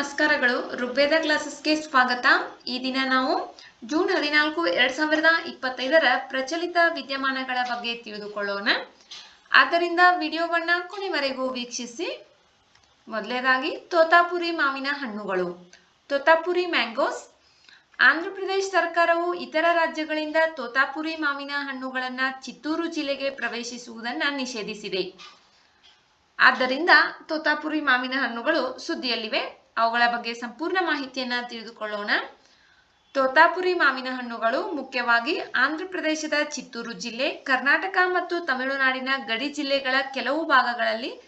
ನಮಸ್ಕಾರಗಳು. ಋಗ್ವೇದ ಕ್ಲಾಸಸ್ಗೆ ಸ್ವಾಗತ. ಈ ದಿನ ನಾವು ಜೂನ್ ಹದಿನಾಲ್ಕು, ಎರಡ್ ಸಾವಿರದ ಇಪ್ಪತ್ತೈದರ ಪ್ರಚಲಿತ ವಿದ್ಯಮಾನಗಳ ಬಗ್ಗೆ ತಿಳಿದುಕೊಳ್ಳೋಣ. ಆದ್ದರಿಂದ ವಿಡಿಯೋವನ್ನ ಕೊನೆವರೆಗೂ ವೀಕ್ಷಿಸಿ. ಮೊದಲನೇದಾಗಿ ತೋತಾಪುರಿ ಮಾವಿನ ಹಣ್ಣುಗಳು. ತೋತಾಪುರಿ ಮ್ಯಾಂಗೋಸ್. ಆಂಧ್ರ ಪ್ರದೇಶ ಸರ್ಕಾರವು ಇತರ ರಾಜ್ಯಗಳಿಂದ ತೋತಾಪುರಿ ಮಾವಿನ ಹಣ್ಣುಗಳನ್ನ ಚಿತ್ತೂರು ಜಿಲ್ಲೆಗೆ ಪ್ರವೇಶಿಸುವುದನ್ನು ನಿಷೇಧಿಸಿದೆ. ಆದ್ದರಿಂದ ತೋತಾಪುರಿ ಮಾವಿನ ಹಣ್ಣುಗಳು ಸುದ್ದಿಯಲ್ಲಿವೆ. ಅವುಗಳ ಬಗ್ಗೆ ಸಂಪೂರ್ಣ ಮಾಹಿತಿಯನ್ನ ತಿಳಿದುಕೊಳ್ಳೋಣ. ತೋತಾಪುರಿ ಮಾವಿನ ಹಣ್ಣುಗಳು ಮುಖ್ಯವಾಗಿ ಆಂಧ್ರ ಪ್ರದೇಶದ ಚಿತ್ತೂರು ಜಿಲ್ಲೆ, ಕರ್ನಾಟಕ ಮತ್ತು ತಮಿಳುನಾಡಿನ ಗಡಿ ಜಿಲ್ಲೆಗಳ ಕೆಲವು ಭಾಗಗಳಲ್ಲಿ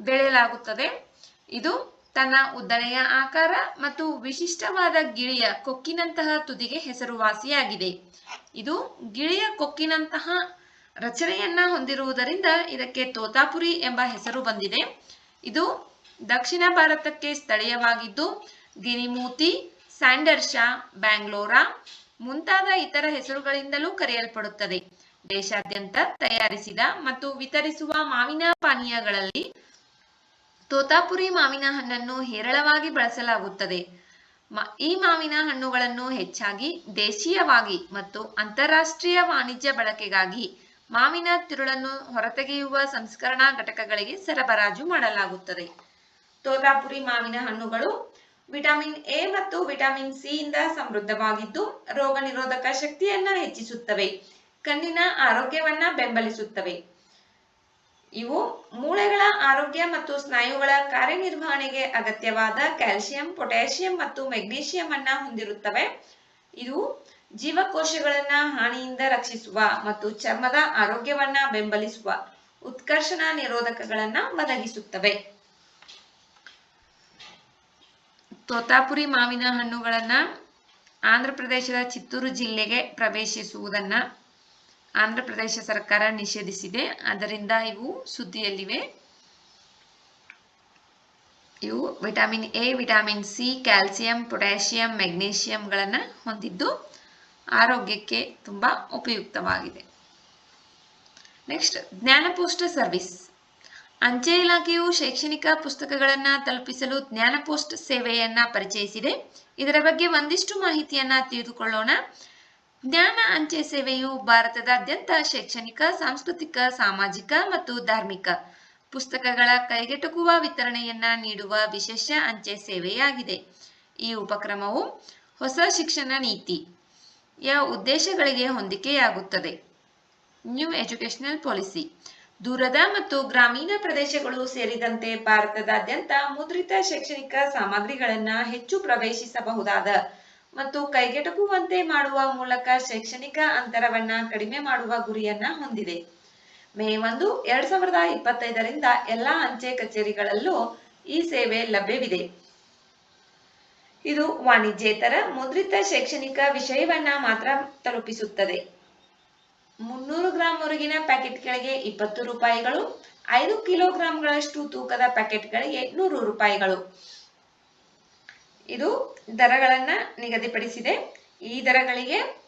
ಬೆಳೆಯಲಾಗುತ್ತದೆ. ಇದು ತನ್ನ ಉದ್ದನೆಯ ಆಕಾರ ಮತ್ತು ವಿಶಿಷ್ಟವಾದ ಗಿಳಿಯ ಕೊಕ್ಕಿನಂತಹ ತುದಿಗೆ ಹೆಸರುವಾಸಿಯಾಗಿದೆ. ಇದು ಗಿಳಿಯ ಕೊಕ್ಕಿನಂತಹ ರಚನೆಯನ್ನ ಹೊಂದಿರುವುದರಿಂದ ಇದಕ್ಕೆ ತೋತಾಪುರಿ ಎಂಬ ಹೆಸರು ಬಂದಿದೆ. ಇದು ದಕ್ಷಿಣ ಭಾರತಕ್ಕೆ ಸ್ಥಳೀಯವಾಗಿದ್ದು ಗಿನಿಮೂತಿ ಸ್ಯಾಂಡರ್ಶಾ ಬ್ಯಾಂಗ್ಲೋರಾ ಮುಂತಾದ ಇತರ ಹೆಸರುಗಳಿಂದಲೂ ಕರೆಯಲ್ಪಡುತ್ತದೆ. ದೇಶಾದ್ಯಂತ ತಯಾರಿಸಿದ ಮತ್ತು ವಿತರಿಸುವ ಮಾವಿನ ಪಾನೀಯಗಳಲ್ಲಿ ತೋತಾಪುರಿ ಮಾವಿನ ಹಣ್ಣನ್ನು ಹೇರಳವಾಗಿ ಬಳಸಲಾಗುತ್ತದೆ. ಈ ಮಾವಿನ ಹಣ್ಣುಗಳನ್ನು ಹೆಚ್ಚಾಗಿ ದೇಶೀಯವಾಗಿ ಮತ್ತು ಅಂತಾರಾಷ್ಟ್ರೀಯ ವಾಣಿಜ್ಯ ಬಳಕೆಗಾಗಿ ಮಾವಿನ ತಿರುಳನ್ನು ಹೊರತೆಗೆಯುವ ಸಂಸ್ಕರಣಾ ಘಟಕಗಳಿಗೆ ಸರಬರಾಜು ಮಾಡಲಾಗುತ್ತದೆ. ತೋತಾಪುರಿ ಮಾವಿನ ಹಣ್ಣುಗಳು ವಿಟಮಿನ್ ಎ ಮತ್ತು ವಿಟಮಿನ್ ಸಿ ಇಂದ ಸಮೃದ್ಧವಾಗಿದ್ದು ರೋಗ ನಿರೋಧಕ ಶಕ್ತಿಯನ್ನ ಹೆಚ್ಚಿಸುತ್ತವೆ. ಕಣ್ಣಿನ ಆರೋಗ್ಯವನ್ನ ಬೆಂಬಲಿಸುತ್ತವೆ. ಇವು ಮೂಳೆಗಳ ಆರೋಗ್ಯ ಮತ್ತು ಸ್ನಾಯುಗಳ ಕಾರ್ಯನಿರ್ವಹಣೆಗೆ ಅಗತ್ಯವಾದ ಕ್ಯಾಲ್ಸಿಯಂ ಪೊಟ್ಯಾಸಿಯಂ ಮತ್ತು ಮೆಗ್ನೀಷಿಯಂ ಅನ್ನ ಹೊಂದಿರುತ್ತವೆ. ಇದು ಜೀವಕೋಶಗಳನ್ನ ಹಾನಿಯಿಂದ ರಕ್ಷಿಸುವ ಮತ್ತು ಚರ್ಮದ ಆರೋಗ್ಯವನ್ನ ಬೆಂಬಲಿಸುವ ಉತ್ಕರ್ಷಣ ನಿರೋಧಕಗಳನ್ನ ಒದಗಿಸುತ್ತವೆ. ತೋತಾಪುರಿ ಮಾವಿನ ಹಣ್ಣುಗಳನ್ನು ಆಂಧ್ರ ಪ್ರದೇಶದ ಚಿತ್ತೂರು ಜಿಲ್ಲೆಗೆ ಪ್ರವೇಶಿಸುವುದನ್ನ ಆಂಧ್ರ ಪ್ರದೇಶ ಸರ್ಕಾರ ನಿಷೇಧಿಸಿದೆ. ಅದರಿಂದ ಇವು ಸುದ್ದಿಯಲ್ಲಿವೆ. ಇವು vitamin A, vitamin C, calcium, potassium ಮೆಗ್ನೀಷಿಯಂಗಳನ್ನು ಹೊಂದಿದ್ದು ಆರೋಗ್ಯಕ್ಕೆ ತುಂಬ ಉಪಯುಕ್ತವಾಗಿದೆ. Next Gyan Post service. ಅಂಚೆ ಇಲಾಖೆಯು ಶೈಕ್ಷಣಿಕ ಪುಸ್ತಕಗಳನ್ನು ತಲುಪಿಸಲು ಜ್ಞಾನಪೋಸ್ಟ್ ಸೇವೆಯನ್ನ ಪರಿಚಯಿಸಿದೆ. ಇದರ ಬಗ್ಗೆ ಒಂದಿಷ್ಟು ಮಾಹಿತಿಯನ್ನ ತಿಳಿದುಕೊಳ್ಳೋಣ. ಜ್ಞಾನ ಅಂಚೆ ಸೇವೆಯು ಭಾರತದಾದ್ಯಂತ ಶೈಕ್ಷಣಿಕ, ಸಾಂಸ್ಕೃತಿಕ, ಸಾಮಾಜಿಕ ಮತ್ತು ಧಾರ್ಮಿಕ ಪುಸ್ತಕಗಳ ಕೈಗೆಟುಕುವ ವಿತರಣೆಯನ್ನ ನೀಡುವ ವಿಶೇಷ ಅಂಚೆ ಸೇವೆಯಾಗಿದೆ. ಈ ಉಪಕ್ರಮವು ಹೊಸ ಶಿಕ್ಷಣ ನೀತಿಯ ಉದ್ದೇಶಗಳಿಗೆ ಹೊಂದಿಕೆಯಾಗುತ್ತದೆ. ನ್ಯೂ ಎಜುಕೇಶನಲ್ ಪಾಲಿಸಿ ದೂರದ ಮತ್ತು ಗ್ರಾಮೀಣ ಪ್ರದೇಶಗಳು ಸೇರಿದಂತೆ ಭಾರತದಾದ್ಯಂತ ಮುದ್ರಿತ ಶೈಕ್ಷಣಿಕ ಸಾಮಗ್ರಿಗಳನ್ನ ಹೆಚ್ಚು ಪ್ರವೇಶಿಸಬಹುದಾದ ಮತ್ತು ಕೈಗೆಟುಕುವಂತೆ ಮಾಡುವ ಮೂಲಕ ಶೈಕ್ಷಣಿಕ ಅಂತರವನ್ನ ಕಡಿಮೆ ಮಾಡುವ ಗುರಿಯನ್ನ ಹೊಂದಿದೆ. ಮೇ ಒಂದು, ಎರಡ್ ಸಾವಿರದ ಇಪ್ಪತ್ತೈದರಿಂದ ಎಲ್ಲಾ ಅಂಚೆ ಕಚೇರಿಗಳಲ್ಲೂ ಈ ಸೇವೆ ಲಭ್ಯವಿದೆ. ಇದು ವಾಣಿಜ್ಯೇತರ ಮುದ್ರಿತ ಶೈಕ್ಷಣಿಕ ವಿಷಯವನ್ನ ಮಾತ್ರ ತಲುಪಿಸುತ್ತದೆ. ಮುನ್ನೂರು ಗ್ರಾಂ ಹೊರಗಿನ ಪ್ಯಾಕೆಟ್ಗಳಿಗೆ ಇಪ್ಪತ್ತು ರೂಪಾಯಿಗಳು, ಐದು ಕಿಲೋಗ್ರಾಂಗಳಷ್ಟು ತೂಕದ ಪ್ಯಾಕೆಟ್ಗಳಿಗೆ ನೂರು ರೂಪಾಯಿಗಳು. ಇದು ದರಗಳನ್ನ ನಿಗದಿಪಡಿಸಿದೆ. ಈ ದರಗಳಿಗೆ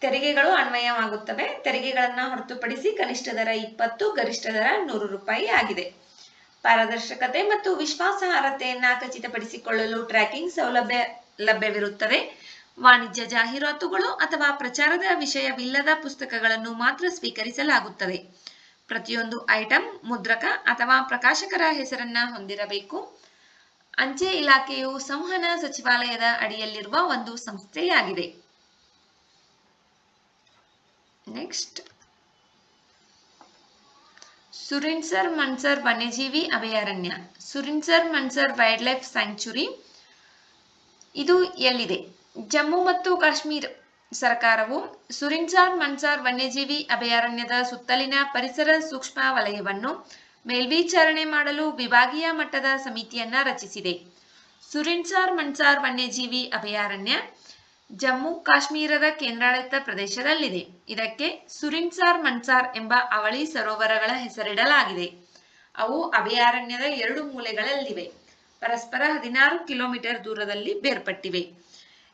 ತೆರಿಗೆಗಳು ಅನ್ವಯವಾಗುತ್ತವೆ. ತೆರಿಗೆಗಳನ್ನ ಹೊರತುಪಡಿಸಿ ಕನಿಷ್ಠ ದರ ಇಪ್ಪತ್ತು, ಗರಿಷ್ಠ ದರ ನೂರು ರೂಪಾಯಿ ಆಗಿದೆ. ಪಾರದರ್ಶಕತೆ ಮತ್ತು ವಿಶ್ವಾಸಾರ್ಹತೆಯನ್ನ ಖಚಿತಪಡಿಸಿಕೊಳ್ಳಲು ಟ್ರ್ಯಾಕಿಂಗ್ ಸೌಲಭ್ಯ ಲಭ್ಯವಿರುತ್ತದೆ. ವಾಣಿಜ್ಯ ಜಾಹೀರಾತುಗಳು ಅಥವಾ ಪ್ರಚಾರದ ವಿಷಯವಿಲ್ಲದ ಪುಸ್ತಕಗಳನ್ನು ಮಾತ್ರ ಸ್ವೀಕರಿಸಲಾಗುತ್ತದೆ. ಪ್ರತಿಯೊಂದು ಐಟಂ ಮುದ್ರಕ ಅಥವಾ ಪ್ರಕಾಶಕರ ಹೆಸರನ್ನ ಹೊಂದಿರಬೇಕು. ಅಂಚೆ ಇಲಾಖೆಯು ಸಂವಹನ ಸಚಿವಾಲಯದ ಅಡಿಯಲ್ಲಿರುವ ಒಂದು ಸಂಸ್ಥೆಯಾಗಿದೆ. ನೆಕ್ಸ್ಟ್. ಸುರಿನ್ಸರ್ ಮನ್ಸರ್ ವನ್ಯಜೀವಿ ಅಭಯಾರಣ್ಯ. Surinsar Mansar wildlife sanctuary. ಇದು ಎಲ್ಲಿದೆ? ಜಮ್ಮು ಮತ್ತು ಕಾಶ್ಮೀರ ಸರ್ಕಾರವು ಸುರಿನ್ಸಾರ್ ಮನ್ಸಾರ್ ವನ್ಯಜೀವಿ ಅಭಯಾರಣ್ಯದ ಸುತ್ತಲಿನ ಪರಿಸರ ಸೂಕ್ಷ್ಮ ವಲಯವನ್ನು ಮೇಲ್ವಿಚಾರಣೆ ಮಾಡಲು ವಿಭಾಗೀಯ ಮಟ್ಟದ ಸಮಿತಿಯನ್ನ ರಚಿಸಿದೆ. ಸುರಿನ್ಸಾರ್ ಮನ್ಸಾರ್ ವನ್ಯಜೀವಿ ಅಭಯಾರಣ್ಯ ಜಮ್ಮು ಕಾಶ್ಮೀರದ ಕೇಂದ್ರಾಡಳಿತ ಪ್ರದೇಶದಲ್ಲಿದೆ. ಇದಕ್ಕೆ ಸುರಿನ್ಸಾರ್ ಮನ್ಸಾರ್ ಎಂಬ ಅವಳಿ ಸರೋವರಗಳ ಹೆಸರಿಡಲಾಗಿದೆ. ಅವು ಅಭಯಾರಣ್ಯದ ಎರಡು ಮೂಲೆಗಳಲ್ಲಿವೆ. ಪರಸ್ಪರ ಹದಿನಾರು ಕಿಲೋಮೀಟರ್ ದೂರದಲ್ಲಿ ಬೇರ್ಪಟ್ಟಿವೆ.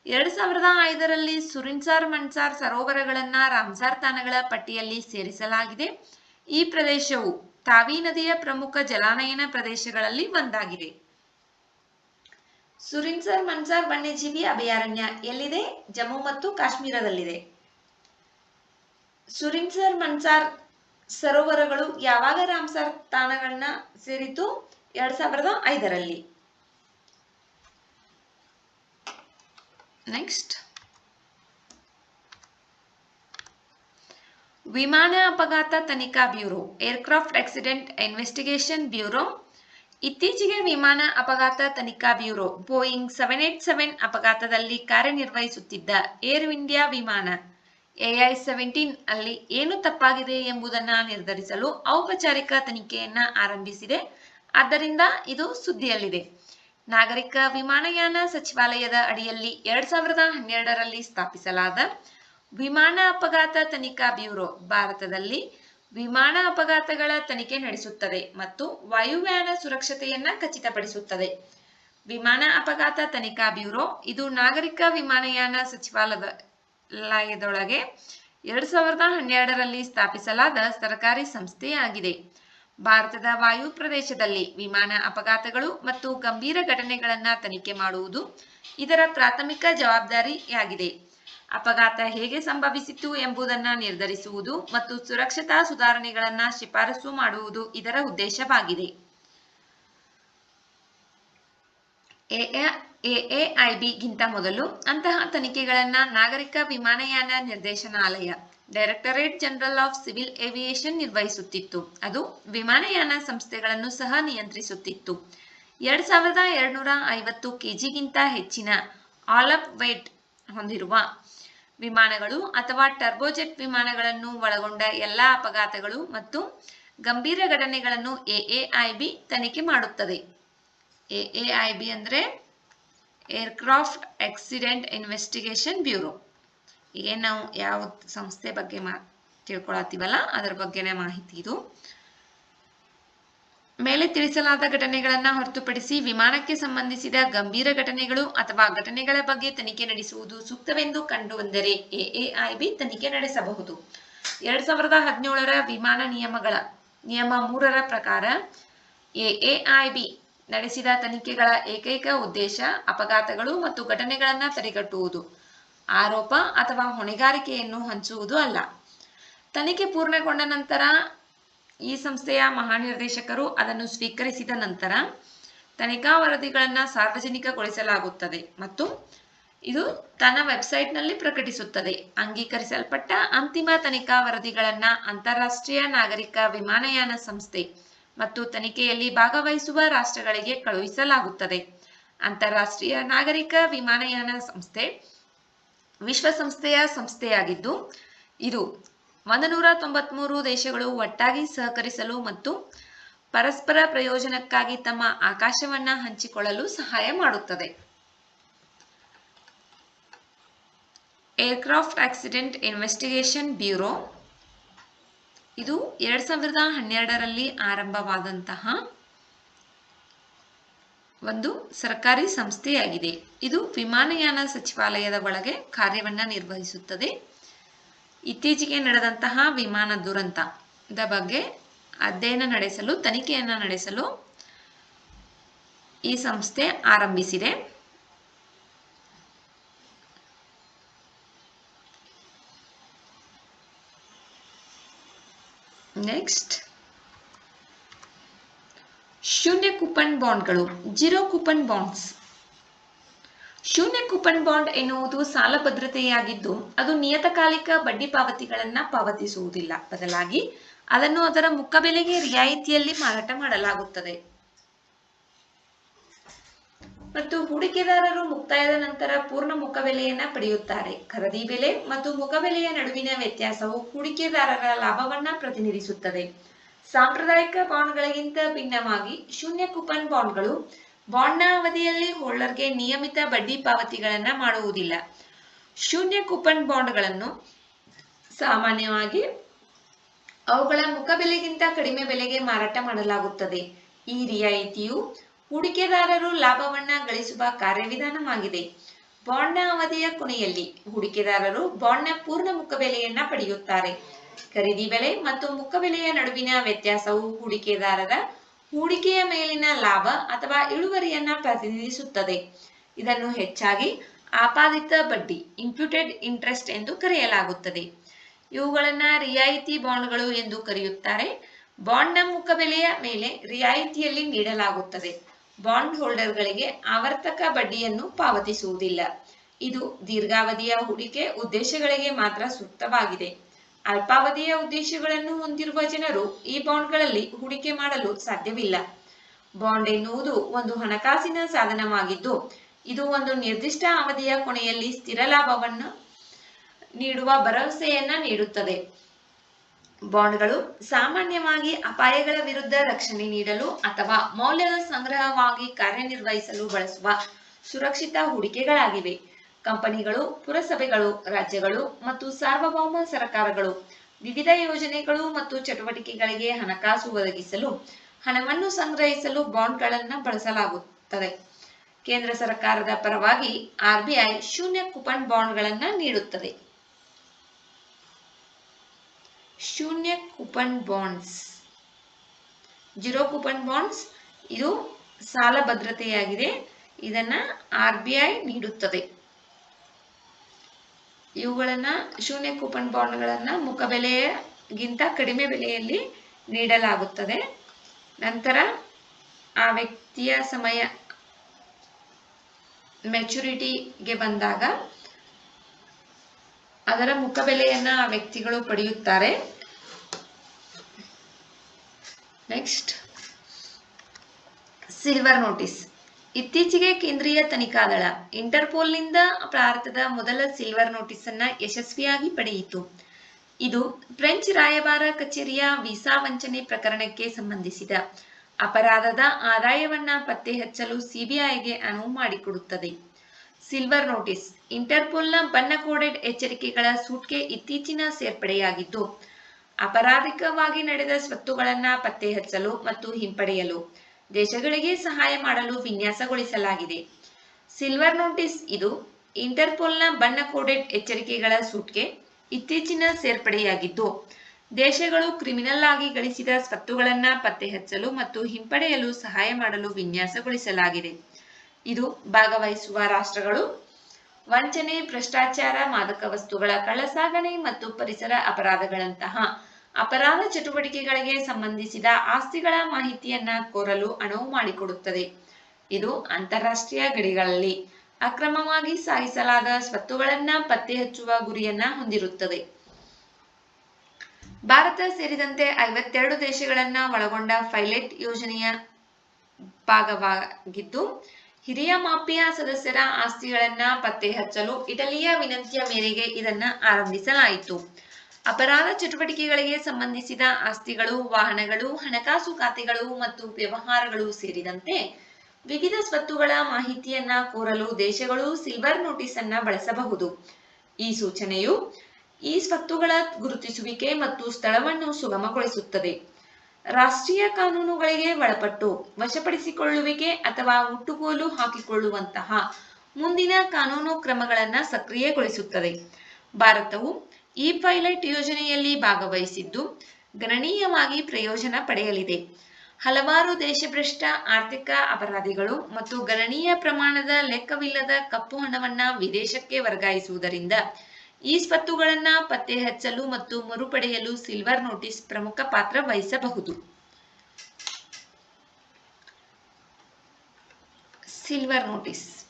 ಎರಡ್ ಸಾವಿರದ ಐದರಲ್ಲಿ ಸುರಿನ್ಸಾರ್ ಮನ್ಸಾರ್ ಸರೋವರಗಳನ್ನ ರಾಮ್ಸಾರ್ ತಾಣಗಳ ಪಟ್ಟಿಯಲ್ಲಿ ಸೇರಿಸಲಾಗಿದೆ. ಈ ಪ್ರದೇಶವು ತಾವಿ ನದಿಯ ಪ್ರಮುಖ ಜಲಾನಯನ ಪ್ರದೇಶಗಳಲ್ಲಿ ಒಂದಾಗಿದೆ. ಸುರಿನ್ಸರ್ ಮನ್ಸಾರ್ ವನ್ಯಜೀವಿ ಅಭಯಾರಣ್ಯ ಎಲ್ಲಿದೆ? ಜಮ್ಮು ಮತ್ತು ಕಾಶ್ಮೀರದಲ್ಲಿದೆ. ಸುರಿನ್ಸರ್ ಮನ್ಸಾರ್ ಸರೋವರಗಳು ಯಾವಾಗ ರಾಮ್ಸಾರ್ ತಾಣಗಳನ್ನ ಸೇರಿತು? ಎರಡ್ ಸಾವಿರದ ಐದರಲ್ಲಿ. ನೆಕ್ಸ್ಟ್ ವಿಮಾನ ಅಪಘಾತ ತನಿಖಾ bureau aircraft accident investigation bureau ಇತ್ತೀಚೆಗೆ ವಿಮಾನ ಅಪಘಾತ ತನಿಖಾ bureau Boeing seven eight seven ಅಪಘಾತದಲ್ಲಿ ಕಾರ್ಯನಿರ್ವಹಿಸುತ್ತಿದ್ದ ಏರ್ ಇಂಡಿಯಾ ವಿಮಾನ. ಎಐ ಸೆವೆಂಟೀನ್ ಅಲ್ಲಿ ಏನು ತಪ್ಪಾಗಿದೆ ಎಂಬುದನ್ನು ನಿರ್ಧರಿಸಲು ಔಪಚಾರಿಕ ತನಿಖೆಯನ್ನ ಆರಂಭಿಸಿದೆ. ಆದ್ದರಿಂದ ಇದು ಸುದ್ದಿಯಲ್ಲಿದೆ. ನಾಗರಿಕ ವಿಮಾನಯಾನ ಸಚಿವಾಲಯದ ಅಡಿಯಲ್ಲಿ ಎರಡ್ ಸಾವಿರದ ಹನ್ನೆರಡರಲ್ಲಿ ಸ್ಥಾಪಿಸಲಾದ ವಿಮಾನ ಅಪಘಾತ ತನಿಖಾ ಬ್ಯೂರೋ ಭಾರತದಲ್ಲಿ ವಿಮಾನ ಅಪಘಾತಗಳ ತನಿಖೆ ನಡೆಸುತ್ತದೆ ಮತ್ತು ವಾಯುಯಾನ ಸುರಕ್ಷತೆಯನ್ನ ಖಚಿತಪಡಿಸುತ್ತದೆ. ವಿಮಾನ ಅಪಘಾತ ತನಿಖಾ ಬ್ಯೂರೋ ಇದು ನಾಗರಿಕ ವಿಮಾನಯಾನ ಸಚಿವಾಲಯದೊಳಗೆ ಎರಡ್ ಸಾವಿರದ ಹನ್ನೆರಡರಲ್ಲಿ ಸ್ಥಾಪಿಸಲಾದ ಸರ್ಕಾರಿ ಸಂಸ್ಥೆಯಾಗಿದೆ. ಭಾರತದ ವಾಯು ಪ್ರದೇಶದಲ್ಲಿ ವಿಮಾನ ಅಪಘಾತಗಳು ಮತ್ತು ಗಂಭೀರ ಘಟನೆಗಳನ್ನು ತನಿಖೆ ಮಾಡುವುದು ಇದರ ಪ್ರಾಥಮಿಕ ಜವಾಬ್ದಾರಿಯಾಗಿದೆ. ಅಪಘಾತ ಹೇಗೆ ಸಂಭವಿಸಿತು ಎಂಬುದನ್ನು ನಿರ್ಧರಿಸುವುದು ಮತ್ತು ಸುರಕ್ಷತಾ ಸುಧಾರಣೆಗಳನ್ನು ಶಿಫಾರಸು ಮಾಡುವುದು ಇದರ ಉದ್ದೇಶವಾಗಿದೆ. ಎಎಐಬಿಗಿಂತ ಮೊದಲು ಅಂತಹ ತನಿಖೆಗಳನ್ನು ನಾಗರಿಕ ವಿಮಾನಯಾನ ನಿರ್ದೇಶನಾಲಯ directorate general of civil aviation ನಿರ್ವಹಿಸುತ್ತಿತ್ತು. ಅದು ವಿಮಾನಯಾನ ಸಂಸ್ಥೆಗಳನ್ನು ಸಹ ನಿಯಂತ್ರಿಸುತ್ತಿತ್ತು. ಎರಡ್ ಸಾವಿರದ ಎರಡ್ನೂರ ಐವತ್ತು ಕೆಜಿಗಿಂತ ಹೆಚ್ಚಿನ ಆಲ್ ಅಪ್ ವೇಟ್ ಹೊಂದಿರುವ ವಿಮಾನಗಳು ಅಥವಾ ಟರ್ಬೋಜೆಟ್ ವಿಮಾನಗಳನ್ನು ಒಳಗೊಂಡ ಎಲ್ಲಾ ಅಪಘಾತಗಳು ಮತ್ತು ಗಂಭೀರ ಘಟನೆಗಳನ್ನು ಎಎಐಬಿ ತನಿಖೆ ಮಾಡುತ್ತದೆ. ಎಎಐಬಿ ಅಂದ್ರೆ ಏರ್ಕ್ರಾಫ್ಟ್ ಆಕ್ಸಿಡೆಂಟ್ ಇನ್ವೆಸ್ಟಿಗೇಷನ್ ಬ್ಯೂರೋ ಈಗ ನಾವು ಯಾವ ಸಂಸ್ಥೆ ಬಗ್ಗೆ ಮಾ, ತಿಳ್ಕೊಳತ್ತೀವಲ್ಲ? ಅದರ ಬಗ್ಗೆನೇ ಮಾಹಿತಿ ಇದು. ಮೇಲೆ ತಿಳಿಸಲಾದ ಘಟನೆಗಳನ್ನ ಹೊರತುಪಡಿಸಿ ವಿಮಾನಕ್ಕೆ ಸಂಬಂಧಿಸಿದ ಗಂಭೀರ ಘಟನೆಗಳು ಅಥವಾ ಘಟನೆಗಳ ಬಗ್ಗೆ ತನಿಖೆ ನಡೆಸುವುದು ಸೂಕ್ತವೆಂದು ಕಂಡು ಬಂದರೆ ಎಎಐಬಿ ತನಿಖೆ ನಡೆಸಬಹುದು. ಎರಡ್ ಸಾವಿರದ ಹದಿನೇಳರ ವಿಮಾನ ನಿಯಮಗಳ, ನಿಯಮ ಮೂರರ ಪ್ರಕಾರ ಎಎಐಬಿ ನಡೆಸಿದ ತನಿಖೆಗಳ ಏಕೈಕ ಉದ್ದೇಶ ಅಪಘಾತಗಳು ಮತ್ತು ಘಟನೆಗಳನ್ನ ತಡೆಗಟ್ಟುವುದು. ಆರೋಪ ಅಥವಾ ಹೊಣೆಗಾರಿಕೆಯನ್ನು ಹಂಚುವುದು ಅಲ್ಲ. ತನಿಖೆ ಪೂರ್ಣಗೊಂಡ ನಂತರ ಈ ಸಂಸ್ಥೆಯ ಮಹಾನಿರ್ದೇಶಕರು ಅದನ್ನು ಸ್ವೀಕರಿಸಿದ ನಂತರ ತನಿಖಾ ವರದಿಗಳನ್ನು ಸಾರ್ವಜನಿಕಗೊಳಿಸಲಾಗುತ್ತದೆ ಮತ್ತು ಇದು ತನ್ನ ವೆಬ್ಸೈಟ್ನಲ್ಲಿ ಪ್ರಕಟಿಸುತ್ತದೆ. ಅಂಗೀಕರಿಸಲ್ಪಟ್ಟ ಅಂತಿಮ ತನಿಖಾ ವರದಿಗಳನ್ನು ಅಂತಾರಾಷ್ಟ್ರೀಯ ನಾಗರಿಕ ವಿಮಾನಯಾನ ಸಂಸ್ಥೆ ಮತ್ತು ತನಿಖೆಯಲ್ಲಿ ಭಾಗವಹಿಸುವ ರಾಷ್ಟ್ರಗಳಿಗೆ ಕಳುಹಿಸಲಾಗುತ್ತದೆ. ಅಂತಾರಾಷ್ಟ್ರೀಯ ನಾಗರಿಕ ವಿಮಾನಯಾನ ಸಂಸ್ಥೆ ವಿಶ್ವಸಂಸ್ಥೆಯ ಸಂಸ್ಥೆಯಾಗಿದ್ದು, ಇದು ಒಂದು ನೂರ ತೊಂಬತ್ಮೂರು ದೇಶಗಳು ಒಟ್ಟಾಗಿ ಸಹಕರಿಸಲು ಮತ್ತು ಪರಸ್ಪರ ಪ್ರಯೋಜನಕ್ಕಾಗಿ ತಮ್ಮ ಆಕಾಶವನ್ನ ಹಂಚಿಕೊಳ್ಳಲು ಸಹಾಯ ಮಾಡುತ್ತದೆ. ಏರ್ಕ್ರಾಫ್ಟ್ ಆಕ್ಸಿಡೆಂಟ್ ಇನ್ವೆಸ್ಟಿಗೇಷನ್ ಬ್ಯೂರೋ ಇದು ಎರಡ್ ಸಾವಿರದ ಹನ್ನೆರಡರಲ್ಲಿ ಆರಂಭವಾದಂತಹ ಒಂದು ಸರ್ಕಾರಿ ಸಂಸ್ಥೆಯಾಗಿದೆ. ಇದು ವಿಮಾನಯಾನ ಸಚಿವಾಲಯದ ಒಳಗೆ ಕಾರ್ಯವನ್ನ ನಿರ್ವಹಿಸುತ್ತದೆ. ಇತ್ತೀಚೆಗೆ ನಡೆದಂತಹ ವಿಮಾನ ದುರಂತದ ಬಗ್ಗೆ ಅಧ್ಯಯನ ನಡೆಸಲು, ತನಿಖೆಯನ್ನ ನಡೆಸಲು ಈ ಸಂಸ್ಥೆ ಆರಂಭಿಸಿದೆ. ನೆಕ್ಸ್ಟ್. ಶೂನ್ಯ ಕೂಪನ್ ಬಾಂಡ್ಗಳು, ಜೀರೋ ಕೂಪನ್ ಬಾಂಡ್ಸ್. ಶೂನ್ಯ ಕೂಪನ್ ಬಾಂಡ್ ಎನ್ನುವುದು ಸಾಲ ಭದ್ರತೆಯಾಗಿದ್ದು, ಅದು ನಿಯತಕಾಲಿಕ ಬಡ್ಡಿ ಪಾವತಿಗಳನ್ನ ಪಾವತಿಸುವುದಿಲ್ಲ. ಬದಲಾಗಿ, ಅದನ್ನು ಅದರ ಮುಖಬೆಲೆಗೆ ರಿಯಾಯಿತಿಯಲ್ಲಿ ಮಾರಾಟ ಮಾಡಲಾಗುತ್ತದೆ. ಮತ್ತು ಹೂಡಿಕೆದಾರರು ಮುಕ್ತಾಯದ ನಂತರ ಪೂರ್ಣ ಮುಖಬೆಲೆಯನ್ನ ಪಡೆಯುತ್ತಾರೆ. ಖರೀದಿ ಬೆಲೆ ಮತ್ತು ಮುಖಬೆಲೆಯ ನಡುವಿನ ವ್ಯತ್ಯಾಸವು ಹೂಡಿಕೆದಾರರ ಲಾಭವನ್ನ ಪ್ರತಿನಿಧಿಸುತ್ತದೆ. ಸಾಂಪ್ರದಾಯಿಕ ಬಾಂಡ್ಗಳಿಗಿಂತ ಭಿನ್ನವಾಗಿ ಶೂನ್ಯ ಕೂಪನ್ ಬಾಂಡ್ಗಳು ಬಾಂಡ್ನ ಅವಧಿಯಲ್ಲಿ ಹೋಲ್ಡರ್ಗೆ ನಿಯಮಿತ ಬಡ್ಡಿ ಪಾವತಿಗಳನ್ನ ಮಾಡುವುದಿಲ್ಲ. ಶೂನ್ಯ ಕೂಪನ್ ಬಾಂಡ್ಗಳನ್ನು ಸಾಮಾನ್ಯವಾಗಿ ಅವುಗಳ ಮುಖಬೆಲೆಗಿಂತ ಕಡಿಮೆ ಬೆಲೆಗೆ ಮಾರಾಟ ಮಾಡಲಾಗುತ್ತದೆ. ಈ ರಿಯಾಯಿತಿಯು ಹೂಡಿಕೆದಾರರು ಲಾಭವನ್ನ ಗಳಿಸುವ ಕಾರ್ಯವಿಧಾನವಾಗಿದೆ. ಬಾಂಡ್ನ ಅವಧಿಯ ಕೊನೆಯಲ್ಲಿ ಹೂಡಿಕೆದಾರರು ಬಾಂಡ್ನ ಪೂರ್ಣ ಮುಖಬೆಲೆಯನ್ನ ಪಡೆಯುತ್ತಾರೆ. ಖರೀದಿ ಬೆಲೆ ಮತ್ತು ಮುಖಬೆಲೆಯ ನಡುವಿನ ವ್ಯತ್ಯಾಸವು ಹೂಡಿಕೆದಾರರ ಹೂಡಿಕೆಯ ಮೇಲಿನ ಲಾಭ ಅಥವಾ ಇಳುವರಿಯನ್ನ ಪ್ರತಿನಿಧಿಸುತ್ತದೆ. ಇದನ್ನು ಹೆಚ್ಚಾಗಿ ಆಪಾದಿತ ಬಡ್ಡಿ ಇಂಪ್ಯೂಟೆಡ್ ಇಂಟ್ರೆಸ್ಟ್ ಎಂದು ಕರೆಯಲಾಗುತ್ತದೆ. ಇವುಗಳನ್ನ ರಿಯಾಯಿತಿ ಬಾಂಡ್ಗಳು ಎಂದು ಕರೆಯುತ್ತಾರೆ. ಬಾಂಡ್ನ ಮುಖಬೆಲೆಯ ಮೇಲೆ ರಿಯಾಯಿತಿಯಲ್ಲಿ ನೀಡಲಾಗುತ್ತದೆ. ಬಾಂಡ್ ಹೋಲ್ಡರ್ಗಳಿಗೆ ಆವರ್ತಕ ಬಡ್ಡಿಯನ್ನು ಪಾವತಿಸುವುದಿಲ್ಲ. ಇದು ದೀರ್ಘಾವಧಿಯ ಹೂಡಿಕೆ ಉದ್ದೇಶಗಳಿಗೆ ಮಾತ್ರ ಸೂಕ್ತವಾಗಿದೆ. ಅಲ್ಪಾವಧಿಯ ಉದ್ದೇಶಗಳನ್ನು ಹೊಂದಿರುವ ಜನರು ಈ ಬಾಂಡ್ಗಳಲ್ಲಿ ಹೂಡಿಕೆ ಮಾಡಲು ಸಾಧ್ಯವಿಲ್ಲ. ಬಾಂಡ್ ಎನ್ನುವುದು ಒಂದು ಹಣಕಾಸಿನ ಸಾಧನವಾಗಿದ್ದು, ಇದು ಒಂದು ನಿರ್ದಿಷ್ಟ ಅವಧಿಯ ಕೊನೆಯಲ್ಲಿ ಸ್ಥಿರ ಲಾಭವನ್ನು ನೀಡುವ ಭರವಸೆಯನ್ನ ನೀಡುತ್ತದೆ. ಬಾಂಡ್ಗಳು ಸಾಮಾನ್ಯವಾಗಿ ಅಪಾಯಗಳ ವಿರುದ್ಧ ರಕ್ಷಣೆ ನೀಡಲು ಅಥವಾ ಮೌಲ್ಯದ ಸಂಗ್ರಹವಾಗಿ ಕಾರ್ಯನಿರ್ವಹಿಸಲು ಬಳಸುವ ಸುರಕ್ಷಿತ ಹೂಡಿಕೆಗಳಾಗಿವೆ. ಕಂಪನಿಗಳು, ಪುರಸಭೆಗಳು, ರಾಜ್ಯಗಳು ಮತ್ತು ಸಾರ್ವಭೌಮ ಸರ್ಕಾರಗಳು ವಿವಿಧ ಯೋಜನೆಗಳು ಮತ್ತು ಚಟುವಟಿಕೆಗಳಿಗೆ ಹಣಕಾಸು ಒದಗಿಸಲು, ಹಣವನ್ನು ಸಂಗ್ರಹಿಸಲು ಬಾಂಡ್ಗಳನ್ನು ಬಳಸಲಾಗುತ್ತದೆ. ಕೇಂದ್ರ ಸರ್ಕಾರದ ಪರವಾಗಿ ಆರ್ಬಿಐ ಶೂನ್ಯ ಕೂಪನ್ ಬಾಂಡ್ಗಳನ್ನು ನೀಡುತ್ತದೆ. ಶೂನ್ಯ coupon bonds. Zero coupon bonds, ಇದು ಸಾಲ ಭದ್ರತೆಯಾಗಿದೆ. ಇದನ್ನ ಆರ್ ಬಿ ಐ ನೀಡುತ್ತದೆ. ಇವುಗಳನ್ನ ಶೂನ್ಯ ಕೂಪನ್ ಬಾಂಡ್ಗಳನ್ನ ಮುಖಬೆಲೆಯಗಿಂತ ಕಡಿಮೆ ಬೆಲೆಯಲ್ಲಿ ನೀಡಲಾಗುತ್ತದೆ. ನಂತರ ಆ ವ್ಯಕ್ತಿಯ ಸಮಯ ಮೆಚುರಿಟಿಗೆ ಬಂದಾಗ ಅದರ ಮುಖಬೆಲೆಯನ್ನ ಆ ವ್ಯಕ್ತಿಗಳು ಪಡೆಯುತ್ತಾರೆ. Next, silver notice. ಇತ್ತೀಚೆಗೆ ಕೇಂದ್ರೀಯ ತನಿಖಾ ದಳ ಇಂಟರ್ಪೋಲ್ನಿಂದ ಭಾರತದ ಮೊದಲ ಸಿಲ್ವರ್ ನೋಟಿಸ್ ಅನ್ನ ಯಶಸ್ವಿಯಾಗಿ ಪಡೆಯಿತು. ಇದು ಫ್ರೆಂಚ್ ರಾಯಭಾರ ಕಚೇರಿಯ ವೀಸಾ ವಂಚನೆ ಪ್ರಕರಣಕ್ಕೆ ಸಂಬಂಧಿಸಿದ. ಅಪರಾಧದ ಆದಾಯವನ್ನ ಪತ್ತೆ ಹಚ್ಚಲು ಸಿಬಿಐಗೆ ಅನುವು ಮಾಡಿಕೊಡುತ್ತದೆ. ಸಿಲ್ವರ್ ನೋಟಿಸ್ ಇಂಟರ್ಪೋಲ್ನ ಬಣ್ಣ ಕೋಡೆಡ್ ಎಚ್ಚರಿಕೆಗಳ ಸೂಟ್ಗೆ ಇತ್ತೀಚಿನ ಸೇರ್ಪಡೆಯಾಗಿದ್ದು, ಅಪರಾಧಿಕವಾಗಿ ನಡೆದ ಸ್ವತ್ತುಗಳನ್ನ ಪತ್ತೆ ಹಚ್ಚಲು ಮತ್ತು ಹಿಂಪಡೆಯಲು ದೇಶಗಳಿಗೆ ಸಹಾಯ ಮಾಡಲು ವಿನ್ಯಾಸಗೊಳಿಸಲಾಗಿದೆ. ಸಿಲ್ವರ್ ನೋಟಿಸ್ ಇದು ಇಂಟರ್ಪೋಲ್ನ ಬಣ್ಣ ಕೋಡೆಡ್ ಎಚ್ಚರಿಕೆಗಳ ಸೂಟ್ಗೆ ಇತ್ತೀಚಿನ ಸೇರ್ಪಡೆಯಾಗಿದ್ದು, ದೇಶಗಳು ಕ್ರಿಮಿನಲ್ ಆಗಿ ಗಳಿಸಿದ ಸ್ವತ್ತುಗಳನ್ನ ಪತ್ತೆ ಹಚ್ಚಲು ಮತ್ತು ಹಿಂಪಡೆಯಲು ಸಹಾಯ ಮಾಡಲು ವಿನ್ಯಾಸಗೊಳಿಸಲಾಗಿದೆ. ಇದು ಭಾಗವಹಿಸುವ ರಾಷ್ಟ್ರಗಳು, ವಂಚನೆ, ಭ್ರಷ್ಟಾಚಾರ, ಮಾದಕ ವಸ್ತುಗಳ ಕಳ್ಳಸಾಗಣೆ ಮತ್ತು ಪರಿಸರ ಅಪರಾಧಗಳಂತಹ ಅಪರಾಧ ಚಟುವಟಿಕೆಗಳಿಗೆ ಸಂಬಂಧಿಸಿದ ಆಸ್ತಿಗಳ ಮಾಹಿತಿಯನ್ನ ಕೋರಲು ಅನುವು ಮಾಡಿಕೊಡುತ್ತದೆ. ಇದು ಅಂತಾರಾಷ್ಟ್ರೀಯ ಗಡಿಗಳಲ್ಲಿ ಅಕ್ರಮವಾಗಿ ಸಾಗಿಸಲಾದ ಸ್ವತ್ತುಗಳನ್ನ ಪತ್ತೆ ಹಚ್ಚುವ ಗುರಿಯನ್ನ ಹೊಂದಿರುತ್ತದೆ. ಭಾರತ ಸೇರಿದಂತೆ ಐವತ್ತೆರಡು ದೇಶಗಳನ್ನ ಒಳಗೊಂಡ ಫೈಲೆಟ್ ಯೋಜನೆಯ ಭಾಗವಾಗಿದ್ದು, ಹಿರಿಯ ಮಾಫಿಯಾ ಸದಸ್ಯರ ಆಸ್ತಿಗಳನ್ನ ಪತ್ತೆ ಹಚ್ಚಲು ಇಟಲಿಯ ವಿನಂತಿಯ ಮೇರೆಗೆ ಇದನ್ನ ಆರಂಭಿಸಲಾಯಿತು. ಅಪರಾಧ ಚಟುವಟಿಕೆಗಳಿಗೆ ಸಂಬಂಧಿಸಿದ ಆಸ್ತಿಗಳು, ವಾಹನಗಳು, ಹಣಕಾಸು ಖಾತೆಗಳು ಮತ್ತು ವ್ಯವಹಾರಗಳು ಸೇರಿದಂತೆ ವಿವಿಧ ಸ್ವತ್ತುಗಳ ಮಾಹಿತಿಯನ್ನ ಕೋರಲು ದೇಶಗಳು ಸಿಲ್ವರ್ ನೋಟಿಸ್ ಅನ್ನ ಬಳಸಬಹುದು. ಈ ಸೂಚನೆಯು ಈ ಸ್ವತ್ತುಗಳ ಗುರುತಿಸುವಿಕೆ ಮತ್ತು ಸ್ಥಳವನ್ನು ಸುಗಮಗೊಳಿಸುತ್ತದೆ. ರಾಷ್ಟ್ರೀಯ ಕಾನೂನುಗಳಿಗೆ ಒಳಪಟ್ಟು ವಶಪಡಿಸಿಕೊಳ್ಳುವಿಕೆ ಅಥವಾ ಮುಟ್ಟುಗೋಲು ಹಾಕಿಕೊಳ್ಳುವಂತಹ ಮುಂದಿನ ಕಾನೂನು ಕ್ರಮಗಳನ್ನು ಸಕ್ರಿಯಗೊಳಿಸುತ್ತದೆ. ಭಾರತವು ಈ ಪೈಲಟ್ ಯೋಜನೆಯಲ್ಲಿ ಭಾಗವಹಿಸಿದ್ದು ಗಣನೀಯವಾಗಿ ಪ್ರಯೋಜನ ಪಡೆಯಲಿದೆ. ಹಲವಾರು ದೇಶಭ್ರಷ್ಟ ಆರ್ಥಿಕ ಅಪರಾಧಿಗಳು ಮತ್ತು ಗಣನೀಯ ಪ್ರಮಾಣದ ಲೆಕ್ಕವಿಲ್ಲದ ಕಪ್ಪು ಹಣವನ್ನ ವಿದೇಶಕ್ಕೆ ವರ್ಗಾಯಿಸುವುದರಿಂದ ಈ ಸ್ವತ್ತುಗಳನ್ನ ಪತ್ತೆ ಹಚ್ಚಲು ಮತ್ತು ಮರುಪಡೆಯಲು ಸಿಲ್ವರ್ ನೋಟಿಸ್ ಪ್ರಮುಖ ಪಾತ್ರ ವಹಿಸಬಹುದು. Silver notice.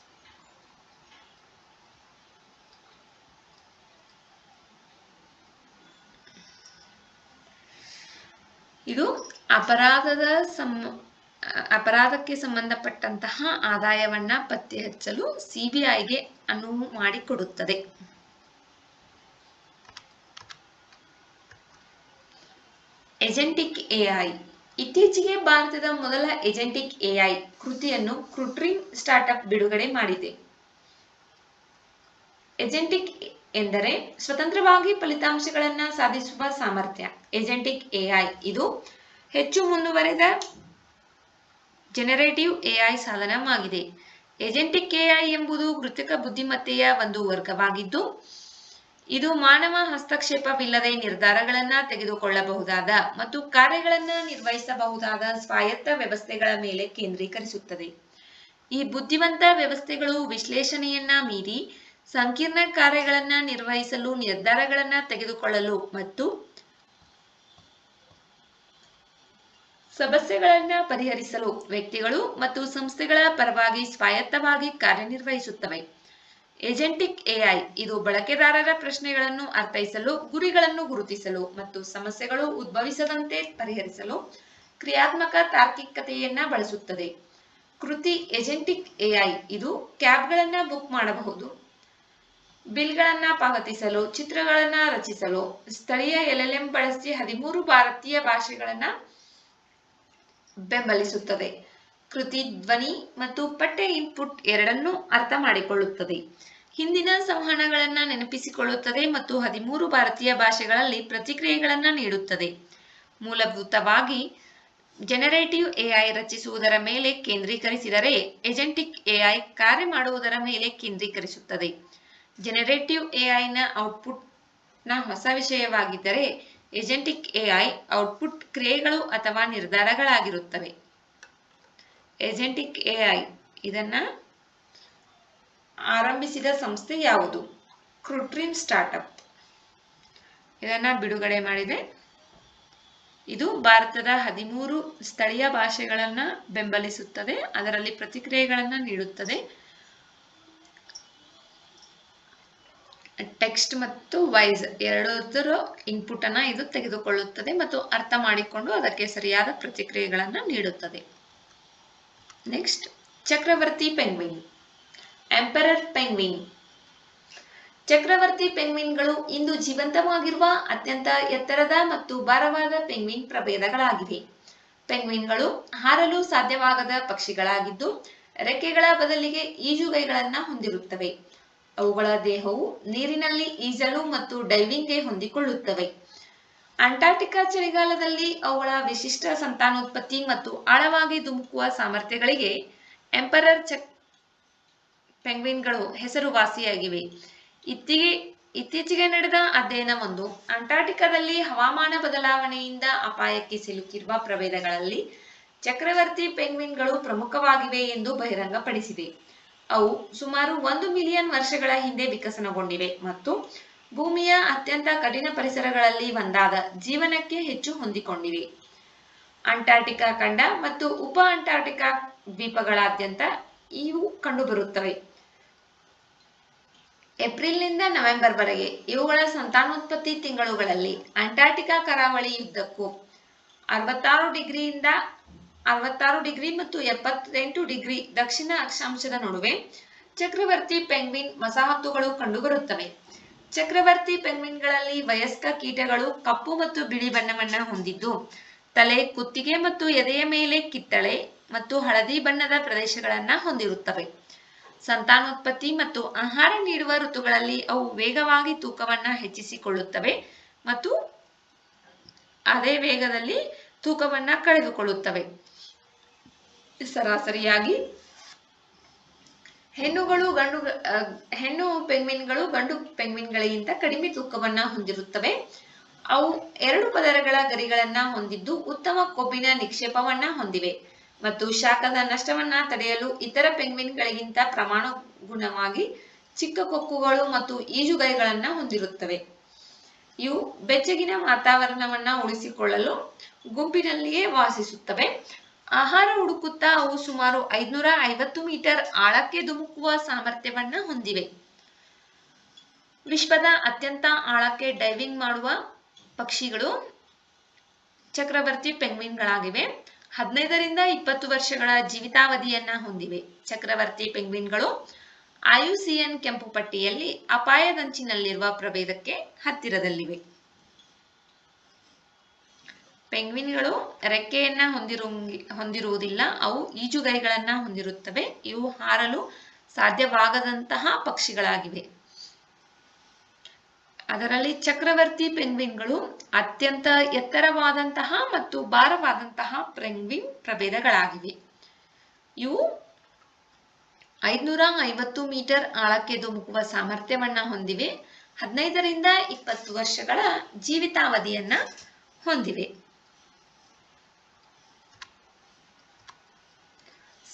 ಇದು ಅಪರಾಧದ ಸಂ ಅಪರಾಧಕ್ಕೆ ಸಂಬಂಧಪಟ್ಟಂತಹ ಆದಾಯವನ್ನ ಪತ್ತೆ ಹಚ್ಚಲು ಸಿಬಿಐಗೆ ಅನುವು ಮಾಡಿಕೊಡುತ್ತದೆ. ಎಜೆಂಟಿಕ್ ಎಐ ಇತ್ತೀಚೆಗೆ ಭಾರತದ ಮೊದಲ ಎಜೆಂಟಿಕ್ ಎಐ ಕೃತಿಯನ್ನು ಕೃತ್ರಿಮ್ ಸ್ಟಾರ್ಟ್ಅಪ್ ಬಿಡುಗಡೆ ಮಾಡಿದೆ. ಎಜೆಂಟಿಕ್ ಎಂದರೆ ಸ್ವತಂತ್ರವಾಗಿ ಫಲಿತಾಂಶಗಳನ್ನ ಸಾಧಿಸುವ ಸಾಮರ್ಥ್ಯ ಏಜೆಂಟಿಕ್ ಎಐ ಇದು ಹೆಚ್ಚು ಮುಂದುವರೆದ ಜನರೇಟಿವ್ ಎಐ ಸಾಧನವಾಗಿದೆ. ಏಜೆಂಟಿಕ್ ಎಐ ಎಂಬುದು ಕೃತಕ ಬುದ್ಧಿಮತ್ತೆಯ ಒಂದು ವರ್ಗವಾಗಿದ್ದು, ಇದು ಮಾನವ ಹಸ್ತಕ್ಷೇಪವಿಲ್ಲದೆ ನಿರ್ಧಾರಗಳನ್ನ ತೆಗೆದುಕೊಳ್ಳಬಹುದಾದ ಮತ್ತು ಕಾರ್ಯಗಳನ್ನ ನಿರ್ವಹಿಸಬಹುದಾದ ಸ್ವಾಯತ್ತ ವ್ಯವಸ್ಥೆಗಳ ಮೇಲೆ ಕೇಂದ್ರೀಕರಿಸುತ್ತದೆ. ಈ ಬುದ್ಧಿವಂತ ವ್ಯವಸ್ಥೆಗಳು ವಿಶ್ಲೇಷಣೆಯನ್ನ ಮೀರಿ ಸಂಕೀರ್ಣ ಕಾರ್ಯಗಳನ್ನು ನಿರ್ವಹಿಸಲು, ನಿರ್ಧಾರಗಳನ್ನ ತೆಗೆದುಕೊಳ್ಳಲು ಮತ್ತು ಸಮಸ್ಯೆಗಳನ್ನ ಪರಿಹರಿಸಲು ವ್ಯಕ್ತಿಗಳು ಮತ್ತು ಸಂಸ್ಥೆಗಳ ಪರವಾಗಿ ಸ್ವಾಯತ್ತವಾಗಿ ಕಾರ್ಯನಿರ್ವಹಿಸುತ್ತವೆ. ಏಜೆಂಟಿಕ್ ಎಐ ಇದು ಬಳಕೆದಾರರ ಪ್ರಶ್ನೆಗಳನ್ನು ಅರ್ಥೈಸಲು, ಗುರಿಗಳನ್ನು ಗುರುತಿಸಲು ಮತ್ತು ಸಮಸ್ಯೆಗಳು ಉದ್ಭವಿಸದಂತೆ ಪರಿಹರಿಸಲು ಕ್ರಿಯಾತ್ಮಕ ತಾರ್ಕಿಕತೆಯನ್ನ ಬಳಸುತ್ತದೆ. ಕೃತಿ ಏಜೆಂಟಿಕ್ ಎಐ ಇದು ಕ್ಯಾಬ್ಗಳನ್ನ ಬುಕ್ ಮಾಡಬಹುದು. ಬಿಲ್ಗಳನ್ನ ಪಾವತಿಸಲು, ಚಿತ್ರಗಳನ್ನ ರಚಿಸಲು, ಸ್ಥಳೀಯ ಎಲ್ಎಲ್ಎಂ ಬಳಸಿ ಹದಿಮೂರು ಭಾರತೀಯ ಭಾಷೆಗಳನ್ನ ಬೆಂಬಲಿಸುತ್ತದೆ. ಕೃತಿ, ಧ್ವನಿ ಮತ್ತು ಪಠ್ಯ ಇನ್ಪುಟ್ ಎರಡನ್ನೂ ಅರ್ಥ ಮಾಡಿಕೊಳ್ಳುತ್ತದೆ. ಹಿಂದಿನ ಸಂವಹನಗಳನ್ನ ನೆನಪಿಸಿಕೊಳ್ಳುತ್ತದೆ ಮತ್ತು ಹದಿಮೂರು ಭಾರತೀಯ ಭಾಷೆಗಳಲ್ಲಿ ಪ್ರತಿಕ್ರಿಯೆಗಳನ್ನ ನೀಡುತ್ತದೆ. ಮೂಲಭೂತವಾಗಿ ಜನರೇಟಿವ್ ಎಐ ರಚಿಸುವುದರ ಮೇಲೆ ಕೇಂದ್ರೀಕರಿಸಿದರೆ ಏಜೆಂಟಿಕ್ ಎಐ ಕಾರ್ಯ ಮಾಡುವುದರ ಮೇಲೆ ಕೇಂದ್ರೀಕರಿಸುತ್ತದೆ. ಜನರೇಟಿವ್ ಎಐನ ಔಟ್ಪುಟ್ನ ಹೊಸ ವಿಷಯವಾಗಿದ್ದರೆ ಏಜೆಂಟಿಕ್ ಎಐ ಔಟ್ಪುಟ್ ಕ್ರಿಯೆಗಳು ಅಥವಾ ನಿರ್ಧಾರಗಳಾಗಿರುತ್ತವೆ. ಏಜೆಂಟಿಕ್ ಎಐ ಇದನ್ನ ಆರಂಭಿಸಿದ ಸಂಸ್ಥೆ ಯಾವುದು? ಕ್ರುಟ್ರಿನ್ ಸ್ಟಾರ್ಟ್ಅಪ್ ಇದನ್ನ ಬಿಡುಗಡೆ ಮಾಡಿದೆ. ಇದು ಭಾರತದ ಹದಿಮೂರು ಸ್ಥಳೀಯ ಭಾಷೆಗಳನ್ನು ಬೆಂಬಲಿಸುತ್ತದೆ. ಅದರಲ್ಲಿ ಪ್ರತಿಕ್ರಿಯೆಗಳನ್ನು ನೀಡುತ್ತದೆ. ಟೆಕ್ಸ್ಟ್ ಮತ್ತು ವೈಸ್ ಎರಡರ ಇನ್ಪುಟ್ ಅನ್ನ ಇದು ತೆಗೆದುಕೊಳ್ಳುತ್ತದೆ ಮತ್ತು ಅರ್ಥ ಮಾಡಿಕೊಂಡು ಅದಕ್ಕೆ ಸರಿಯಾದ ಪ್ರತಿಕ್ರಿಯೆಗಳನ್ನು ನೀಡುತ್ತದೆ. ನೆಕ್ಸ್ಟ್ ಚಕ್ರವರ್ತಿ ಪೆಂಗ್ವಿನ್ ಎಂಪರರ್ ಪೆಂಗ್ವಿನ್ ಚಕ್ರವರ್ತಿ ಪೆಂಗ್ವಿನ್ಗಳು ಇಂದು ಜೀವಂತವಾಗಿರುವ ಅತ್ಯಂತ ಎತ್ತರದ ಮತ್ತು ಭಾರವಾದ ಪೆಂಗ್ವಿನ್ ಪ್ರಭೇದಗಳಾಗಿವೆ. ಪೆಂಗ್ವಿನ್ಗಳು ಹಾರಲು ಸಾಧ್ಯವಾಗದ ಪಕ್ಷಿಗಳಾಗಿದ್ದು, ರೆಕ್ಕೆಗಳ ಬದಲಿಗೆ ಈಜುಗೈಗಳನ್ನು ಹೊಂದಿರುತ್ತವೆ. ಅವುಗಳ ದೇಹವು ನೀರಿನಲ್ಲಿ ಈಜಲು ಮತ್ತು ಡೈವಿಂಗ್ಗೆ ಹೊಂದಿಕೊಳ್ಳುತ್ತವೆ. ಅಂಟಾರ್ಟಿಕಾ ಚಳಿಗಾಲದಲ್ಲಿ ಅವುಗಳ ವಿಶಿಷ್ಟ ಸಂತಾನೋತ್ಪತ್ತಿ ಮತ್ತು ಆಳವಾಗಿ ಧುಮುಕುವ ಸಾಮರ್ಥ್ಯಗಳಿಗೆ ಎಂಪರರ್ ಚಕ್ ಪೆಂಗ್ವಿನ್ಗಳು ಹೆಸರುವಾಸಿಯಾಗಿವೆ. ಇತ್ತೀಗೆ ಇತ್ತೀಚೆಗೆ ನಡೆದ ಅಧ್ಯಯನವೊಂದು ಅಂಟಾರ್ಟಿಕಾದಲ್ಲಿ ಹವಾಮಾನ ಬದಲಾವಣೆಯಿಂದ ಅಪಾಯಕ್ಕೆ ಸಿಲುಕಿರುವ ಪ್ರಭೇದಗಳಲ್ಲಿ ಚಕ್ರವರ್ತಿ ಪೆಂಗ್ವಿನ್ಗಳು ಪ್ರಮುಖವಾಗಿವೆ ಎಂದು ಬಹಿರಂಗಪಡಿಸಿದೆ. ಅವು ಸುಮಾರು ಒಂದು ಮಿಲಿಯನ್ ವರ್ಷಗಳ ಹಿಂದೆ ವಿಕಸನಗೊಂಡಿವೆ ಮತ್ತು ಭೂಮಿಯ ಅತ್ಯಂತ ಕಠಿಣ ಪರಿಸರಗಳಲ್ಲಿ ಒಂದಾದ ಜೀವನಕ್ಕೆ ಹೆಚ್ಚು ಹೊಂದಿಕೊಂಡಿವೆ. ಅಂಟಾರ್ಟಿಕಾ ಖಂಡ ಮತ್ತು ಉಪ ಅಂಟಾರ್ಟಿಕಾ ದ್ವೀಪಗಳಾದ್ಯಂತ ಇವು ಕಂಡುಬರುತ್ತವೆ. ಏಪ್ರಿಲ್ನಿಂದ ನವೆಂಬರ್ವರೆಗೆ ಇವುಗಳ ಸಂತಾನೋತ್ಪತ್ತಿ ತಿಂಗಳುಗಳಲ್ಲಿ ಅಂಟಾರ್ಟಿಕಾ ಕರಾವಳಿಯುದ್ದಕ್ಕೂ ಅರವತ್ತಾರು ಡಿಗ್ರಿಯಿಂದ ಅರವತ್ತಾರು ಡಿಗ್ರಿ ಮತ್ತು ಎಪ್ಪತ್ತೆಂಟು ಡಿಗ್ರಿ ದಕ್ಷಿಣ ಅಕ್ಷಾಂಶದ ನಡುವೆ ಚಕ್ರವರ್ತಿ ಪೆಂಗ್ವಿನ್ ವಸಾಹತುಗಳು ಕಂಡುಬರುತ್ತವೆ. ಚಕ್ರವರ್ತಿ ಪೆಂಗ್ವಿನ್ಗಳಲ್ಲಿ ವಯಸ್ಕ ಕೀಟಗಳು ಕಪ್ಪು ಮತ್ತು ಬಿಳಿ ಬಣ್ಣವನ್ನ ಹೊಂದಿದ್ದು, ತಲೆ, ಕುತ್ತಿಗೆ ಮತ್ತು ಎದೆಯ ಮೇಲೆ ಕಿತ್ತಳೆ ಮತ್ತು ಹಳದಿ ಬಣ್ಣದ ಪ್ರದೇಶಗಳನ್ನ ಹೊಂದಿರುತ್ತವೆ. ಸಂತಾನೋತ್ಪತ್ತಿ ಮತ್ತು ಆಹಾರ ನೀಡುವ ಋತುಗಳಲ್ಲಿ ಅವು ವೇಗವಾಗಿ ತೂಕವನ್ನ ಹೆಚ್ಚಿಸಿಕೊಳ್ಳುತ್ತವೆ ಮತ್ತು ಅದೇ ವೇಗದಲ್ಲಿ ತೂಕವನ್ನ ಕಳೆದುಕೊಳ್ಳುತ್ತವೆ. ಸರಾಸರಿಯಾಗಿ ಹೆಣ್ಣುಗಳು ಗಂಡು ಹೆಣ್ಣು ಪೆಂಗ್ವಿನ್ಗಳು ಗಂಡು ಪೆಂಗ್ವಿನ್ಗಳಿಗಿಂತ ಕಡಿಮೆ ತೂಕವನ್ನ ಹೊಂದಿರುತ್ತವೆ. ಅವು ಎರಡು ಪದರಗಳ ಗರಿಗಳನ್ನ ಹೊಂದಿದ್ದು ಉತ್ತಮ ಕೊಬ್ಬಿನ ನಿಕ್ಷೇಪವನ್ನ ಹೊಂದಿವೆ ಮತ್ತು ಶಾಖದ ನಷ್ಟವನ್ನ ತಡೆಯಲು ಇತರ ಪೆಂಗ್ವಿನ್ಗಳಿಗಿಂತ ಪ್ರಮಾಣಗುಣವಾಗಿ ಚಿಕ್ಕ ಕೊಕ್ಕುಗಳು ಮತ್ತು ಈಜುಗೈಗಳನ್ನ ಹೊಂದಿರುತ್ತವೆ. ಇವು ಬೆಚ್ಚಗಿನ ವಾತಾವರಣವನ್ನ ಉಳಿಸಿಕೊಳ್ಳಲು ಗುಂಪಿನಲ್ಲಿಯೇ ವಾಸಿಸುತ್ತವೆ. ಆಹಾರ ಹುಡುಕುತ್ತಾ ಅವು ಸುಮಾರು ಐದ್ನೂರ ಐವತ್ತು ಮೀಟರ್ ಆಳಕ್ಕೆ ಧುಮುಕುವ ಸಾಮರ್ಥ್ಯವನ್ನ ಹೊಂದಿವೆ. ವಿಶ್ವದ ಅತ್ಯಂತ ಆಳಕ್ಕೆ ಡೈವಿಂಗ್ ಮಾಡುವ ಪಕ್ಷಿಗಳು ಚಕ್ರವರ್ತಿ ಪೆಂಗ್ವಿನ್ಗಳಾಗಿವೆ. ಹದಿನೈದರಿಂದ ಇಪ್ಪತ್ತು ವರ್ಷಗಳ ಜೀವಿತಾವಧಿಯನ್ನ ಹೊಂದಿವೆ. ಚಕ್ರವರ್ತಿ ಪೆಂಗ್ವಿನ್ಗಳು ಆಯುಸಿಯನ್ ಕೆಂಪು ಪಟ್ಟಿಯಲ್ಲಿ ಅಪಾಯದಂಚಿನಲ್ಲಿರುವ ಪ್ರಭೇದಕ್ಕೆ ಹತ್ತಿರದಲ್ಲಿವೆ. ಪೆಂಗ್ವಿನ್ಗಳು ರೆಕ್ಕೆಯನ್ನ ಹೊಂದಿರು ಹೊಂದಿರುವುದಿಲ್ಲ. ಅವು ಈಜುಗೈಗಳನ್ನ ಹೊಂದಿರುತ್ತವೆ. ಇವು ಹಾರಲು ಸಾಧ್ಯವಾಗದಂತಹ ಪಕ್ಷಿಗಳಾಗಿವೆ. ಅದರಲ್ಲಿ ಚಕ್ರವರ್ತಿ ಪೆಂಗ್ವಿನ್ಗಳು ಅತ್ಯಂತ ಎತ್ತರವಾದಂತಹ ಮತ್ತು ಭಾರವಾದಂತಹ ಪೆಂಗ್ವಿನ್ ಪ್ರಭೇದಗಳಾಗಿವೆ. ಇವು ಐದ್ನೂರ ಐವತ್ತು ಮೀಟರ್ ಆಳಕ್ಕೆ ಧುಮುಕುವ ಸಾಮರ್ಥ್ಯವನ್ನ ಹೊಂದಿವೆ. ಹದಿನೈದರಿಂದ ಇಪ್ಪತ್ತು ವರ್ಷಗಳ ಜೀವಿತಾವಧಿಯನ್ನ ಹೊಂದಿವೆ.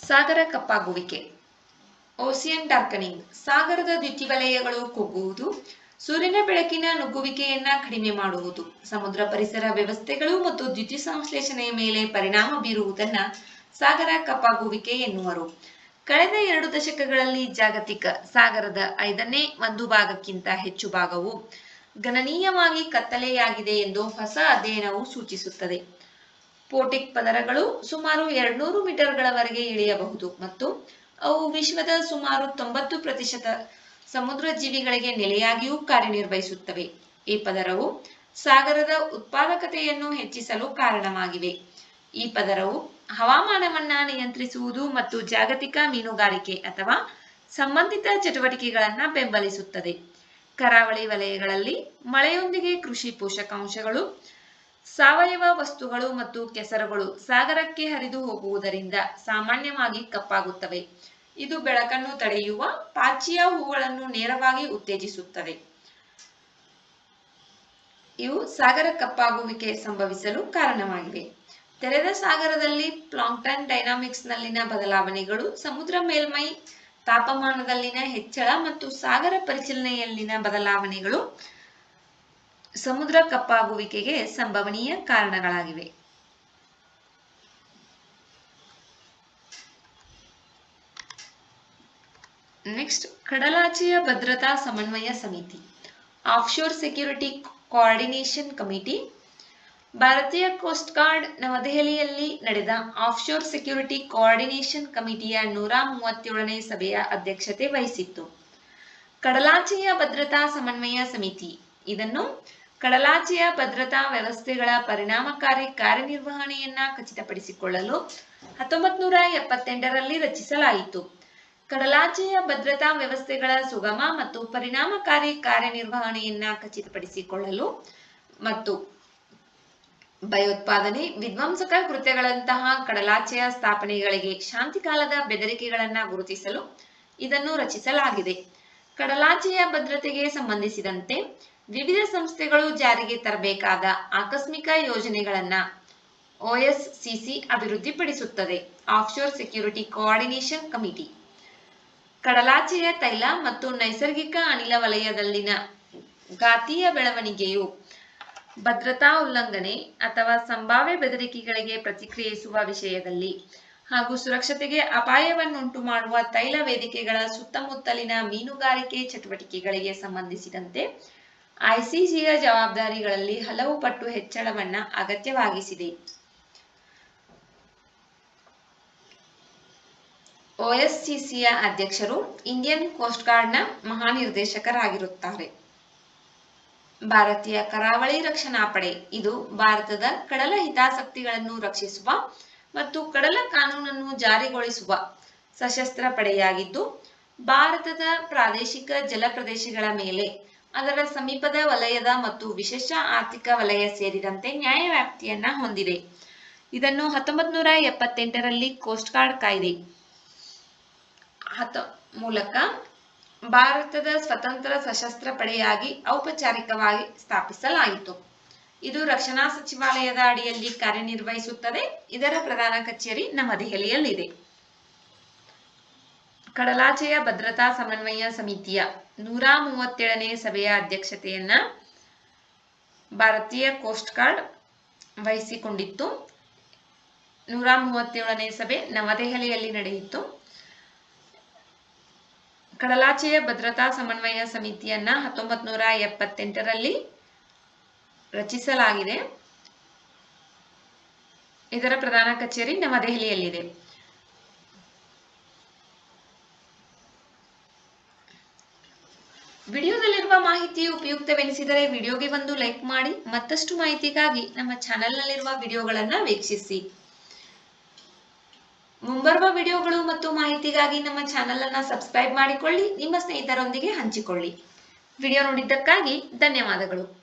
ಸಾಗರ ಕಪ್ಪಾಗುವಿಕೆ. ಓಸಿಯನ್ ಡಾರ್ಕನಿಂಗ್ ಸಾಗರದ ದ್ಯುತಿವಲಯಗಳು ಕುಗ್ಗುವುದು, ಸೂರ್ಯನ ಬೆಳಕಿನ ನುಗ್ಗುವಿಕೆಯನ್ನ ಕಡಿಮೆ ಮಾಡುವುದು. ಸಮುದ್ರ ಪರಿಸರ ವ್ಯವಸ್ಥೆಗಳು ಮತ್ತು ದ್ಯುತಿ ಸಂಶ್ಲೇಷಣೆಯ ಮೇಲೆ ಪರಿಣಾಮ ಬೀರುವುದನ್ನ ಸಾಗರ ಕಪ್ಪಾಗುವಿಕೆ ಎನ್ನುವರು. ಕಳೆದ ಎರಡು ದಶಕಗಳಲ್ಲಿ ಜಾಗತಿಕ ಸಾಗರದ ಐದನೇ ಒಂದು ಭಾಗಕ್ಕಿಂತ ಹೆಚ್ಚು ಭಾಗವು ಗಣನೀಯವಾಗಿ ಕತ್ತಲೆಯಾಗಿದೆ ಎಂದು ಹೊಸ ಅಧ್ಯಯನವು ಸೂಚಿಸುತ್ತದೆ. ಪೋಟಿಕ್ ಪದರಗಳು ಸುಮಾರು ಎರಡ್ನೂರು ಮೀಟರ್ಗಳವರೆಗೆ ಇಳಿಯಬಹುದು ಮತ್ತು ಅವು ವಿಶ್ವದ ಸುಮಾರು ತೊಂಬತ್ತು ಪ್ರತಿಶತ ಸಮುದ್ರ ಜೀವಿಗಳಿಗೆ ನೆಲೆಯಾಗಿಯೂ ಕಾರ್ಯನಿರ್ವಹಿಸುತ್ತವೆ. ಈ ಪದರವು ಸಾಗರದ ಉತ್ಪಾದಕತೆಯನ್ನು ಹೆಚ್ಚಿಸಲು ಕಾರಣವಾಗಿವೆ. ಈ ಪದರವು ಹವಾಮಾನವನ್ನ ನಿಯಂತ್ರಿಸುವುದು ಮತ್ತು ಜಾಗತಿಕ ಮೀನುಗಾರಿಕೆ ಅಥವಾ ಸಂಬಂಧಿತ ಚಟುವಟಿಕೆಗಳನ್ನ ಬೆಂಬಲಿಸುತ್ತದೆ. ಕರಾವಳಿ ವಲಯಗಳಲ್ಲಿ ಮಳೆಯೊಂದಿಗೆ ಕೃಷಿ ಪೋಷಕಾಂಶಗಳು ಸಾವಯವ ವಸ್ತುಗಳು ಮತ್ತು ಕೆಸರುಗಳು ಸಾಗರಕ್ಕೆ ಹರಿದು ಹೋಗುವುದರಿಂದ ಸಾಮಾನ್ಯವಾಗಿ ಕಪ್ಪಾಗುತ್ತವೆ. ಇದು ಬೆಳಕನ್ನು ತಡೆಯುವ ಪಾಚಿಯ ಹೂಗಳನ್ನು ನೇರವಾಗಿ ಉತ್ತೇಜಿಸುತ್ತದೆ ಇವು ಸಾಗರ ಕಪ್ಪಾಗುವಿಕೆ ಸಂಭವಿಸಲು ಕಾರಣವಾಗಿವೆ. ತೆರೆದ ಸಾಗರದಲ್ಲಿ ಪ್ಲಾಂಕ್ಟನ್ ಡೈನಾಮಿಕ್ಸ್ ನಲ್ಲಿನ ಬದಲಾವಣೆಗಳು, ಸಮುದ್ರ ಮೇಲ್ಮೈ ತಾಪಮಾನದಲ್ಲಿನ ಹೆಚ್ಚಳ ಮತ್ತು ಸಾಗರ ಪರಿಚಲನೆಯಲ್ಲಿನ ಬದಲಾವಣೆಗಳು ಸಮುದ್ರ ಕಪ್ಪಾಗುವಿಕೆಗೆ ಸಂಭವನೀಯ ಕಾರಣಗಳಾಗಿವೆ. ನೆಕ್ಸ್ಟ್, ಕಡಲಾಚೆಯ ಭದ್ರತಾ ಸಮನ್ವಯ ಸಮಿತಿ, ಆಫ್ಶೋರ್ ಸೆಕ್ಯೂರಿಟಿ ಕೋಆರ್ಡಿನೇಷನ್ ಕಮಿಟಿ, ಭಾರತೀಯ ಕೋಸ್ಟ್ ಗಾರ್ಡ್ ನವದೆಹಲಿಯಲ್ಲಿ ನಡೆದ ಆಫ್ಶೋರ್ ಸೆಕ್ಯೂರಿಟಿ ಕೋಆರ್ಡಿನೇಷನ್ ಕಮಿಟಿಯ ನೂರ ಮೂವತ್ತೇಳನೇ ಸಭೆಯ ಅಧ್ಯಕ್ಷತೆ ವಹಿಸಿತ್ತು. ಕಡಲಾಚೆಯ ಭದ್ರತಾ ಸಮನ್ವಯ ಸಮಿತಿ, ಇದನ್ನು ಕಡಲಾಚೆಯ ಭದ್ರತಾ ವ್ಯವಸ್ಥೆಗಳ ಪರಿಣಾಮಕಾರಿ ಕಾರ್ಯನಿರ್ವಹಣೆಯನ್ನ ಖಚಿತಪಡಿಸಿಕೊಳ್ಳಲು ಹತ್ತೊಂಬತ್ ನೂರ ಎಪ್ಪತ್ತೆಂಟರಲ್ಲಿ ರಚಿಸಲಾಯಿತು. ಕಡಲಾಚೆಯ ಭದ್ರತಾ ವ್ಯವಸ್ಥೆಗಳ ಸುಗಮ ಮತ್ತು ಪರಿಣಾಮಕಾರಿ ಕಾರ್ಯನಿರ್ವಹಣೆಯನ್ನ ಖಚಿತಪಡಿಸಿಕೊಳ್ಳಲು ಮತ್ತು ಭಯೋತ್ಪಾದನೆ, ವಿಧ್ವಂಸಕ ಕೃತ್ಯಗಳಂತಹ ಕಡಲಾಚೆಯ ಸ್ಥಾಪನೆಗಳಿಗೆ ಶಾಂತಿಕಾಲದ ಬೆದರಿಕೆಗಳನ್ನ ಗುರುತಿಸಲು ಇದನ್ನು ರಚಿಸಲಾಗಿದೆ. ಕಡಲಾಚೆಯ ಭದ್ರತೆಗೆ ಸಂಬಂಧಿಸಿದಂತೆ ವಿವಿಧ ಸಂಸ್ಥೆಗಳು ಜಾರಿಗೆ ತರಬೇಕಾದ ಆಕಸ್ಮಿಕ ಯೋಜನೆಗಳನ್ನ ಒಎಸ್ಸಿಸಿ ಅಭಿವೃದ್ಧಿಪಡಿಸುತ್ತದೆ. ಆಫ್ಶೋರ್ ಸೆಕ್ಯೂರಿಟಿ ಕೋಆರ್ಡಿನೇಷನ್ ಕಮಿಟಿ ಕಡಲಾಚೆಯ ತೈಲ ಮತ್ತು ನೈಸರ್ಗಿಕ ಅನಿಲ ವಲಯದಲ್ಲಿನ ಘಾತೀಯ ಬೆಳವಣಿಗೆಯು ಭದ್ರತಾ ಉಲ್ಲಂಘನೆ ಅಥವಾ ಸಂಭಾವ್ಯ ಬೆದರಿಕೆಗಳಿಗೆ ಪ್ರತಿಕ್ರಿಯಿಸುವ ವಿಷಯದಲ್ಲಿ ಹಾಗೂ ಸುರಕ್ಷತೆಗೆ ಅಪಾಯವನ್ನುಂಟು ಮಾಡುವ ತೈಲ ವೇದಿಕೆಗಳ ಸುತ್ತಮುತ್ತಲಿನ ಮೀನುಗಾರಿಕೆ ಚಟುವಟಿಕೆಗಳಿಗೆ ಸಂಬಂಧಿಸಿದಂತೆ ಐಸಿಜಿಯ ಜವಾಬ್ದಾರಿಗಳಲ್ಲಿ ಹಲವು ಪಟ್ಟು ಹೆಚ್ಚಳವನ್ನ ಅಗತ್ಯವಾಗಿಸಿದೆ. ಒಎಸ್ಸಿಸಿಯ ಅಧ್ಯಕ್ಷರು ಇಂಡಿಯನ್ ಕೋಸ್ಟ್ ಗಾರ್ಡ್ನ ಮಹಾನಿರ್ದೇಶಕರಾಗಿರುತ್ತಾರೆ. ಭಾರತೀಯ ಕರಾವಳಿ ರಕ್ಷಣಾ ಪಡೆ, ಇದು ಭಾರತದ ಕಡಲ ಹಿತಾಸಕ್ತಿಗಳನ್ನು ರಕ್ಷಿಸುವ ಮತ್ತು ಕಡಲ ಕಾನೂನನ್ನು ಜಾರಿಗೊಳಿಸುವ ಸಶಸ್ತ್ರ ಪಡೆಯಾಗಿದ್ದು, ಭಾರತದ ಪ್ರಾದೇಶಿಕ ಜಲ ಪ್ರದೇಶಗಳ ಮೇಲೆ ಅದರ ಸಮೀಪದ ವಲಯದ ಮತ್ತು ವಿಶೇಷ ಆರ್ಥಿಕ ವಲಯ ಸೇರಿದಂತೆ ನ್ಯಾಯವ್ಯಾಪ್ತಿಯನ್ನ ಹೊಂದಿದೆ. ಇದನ್ನು ಹತ್ತೊಂಬತ್ ನೂರ ಎಪ್ಪತ್ತೆಂಟರಲ್ಲಿ ಕೋಸ್ಟ್ ಗಾರ್ಡ್ ಕಾಯ್ದೆ ಹತ ಮೂಲಕ ಭಾರತದ ಸ್ವತಂತ್ರ ಸಶಸ್ತ್ರ ಪಡೆಯಾಗಿ ಔಪಚಾರಿಕವಾಗಿ ಸ್ಥಾಪಿಸಲಾಯಿತು. ಇದು ರಕ್ಷಣಾ ಸಚಿವಾಲಯದ ಅಡಿಯಲ್ಲಿ ಕಾರ್ಯನಿರ್ವಹಿಸುತ್ತದೆ. ಇದರ ಪ್ರಧಾನ ಕಚೇರಿ ನವದೆಹಲಿಯಲ್ಲಿದೆ ಕಡಲಾಚೆಯ ಭದ್ರತಾ ಸಮನ್ವಯ ಸಮಿತಿಯ ನೂರ ಮೂವತ್ತೇಳನೇ ಸಭೆಯ ಅಧ್ಯಕ್ಷತೆಯನ್ನ ಭಾರತೀಯ ಕೋಸ್ಟ್ ಗಾರ್ಡ್ ವಹಿಸಿಕೊಂಡಿತ್ತು. ನೂರ ಮೂವತ್ತೇಳನೇ ಸಭೆ ನವದೆಹಲಿಯಲ್ಲಿ ನಡೆಯಿತು. ಕಡಲಾಚೆಯ ಭದ್ರತಾ ಸಮನ್ವಯ ಸಮಿತಿಯನ್ನ ಹತ್ತೊಂಬತ್ ನೂರ ಎಪ್ಪತ್ತೆಂಟರಲ್ಲಿ ರಚಿಸಲಾಗಿದೆ. ಇದರ ಪ್ರಧಾನ ಕಚೇರಿ ನವದೆಹಲಿಯಲ್ಲಿದೆ. ವಿಡಿಯೋದಲ್ಲಿರುವ ಮಾಹಿತಿ ಉಪಯುಕ್ತವೆನಿಸಿದರೆ ವಿಡಿಯೋಗೆ ಒಂದು ಲೈಕ್ ಮಾಡಿ ಮತ್ತಷ್ಟು ಮಾಹಿತಿಗಾಗಿ ನಮ್ಮ ಚಾನೆಲ್ನಲ್ಲಿರುವ ವಿಡಿಯೋಗಳನ್ನು ವೀಕ್ಷಿಸಿ. ಮುಂಬರುವ ವಿಡಿಯೋಗಳು ಮತ್ತು ಮಾಹಿತಿಗಾಗಿ ನಮ್ಮ ಚಾನೆಲ್ ಅನ್ನ ಸಬ್ಸ್ಕ್ರೈಬ್ ಮಾಡಿಕೊಳ್ಳಿ, ನಿಮ್ಮ ಸ್ನೇಹಿತರೊಂದಿಗೆ ಹಂಚಿಕೊಳ್ಳಿ. ವಿಡಿಯೋ ನೋಡಿದ್ದಕ್ಕಾಗಿ ಧನ್ಯವಾದಗಳು.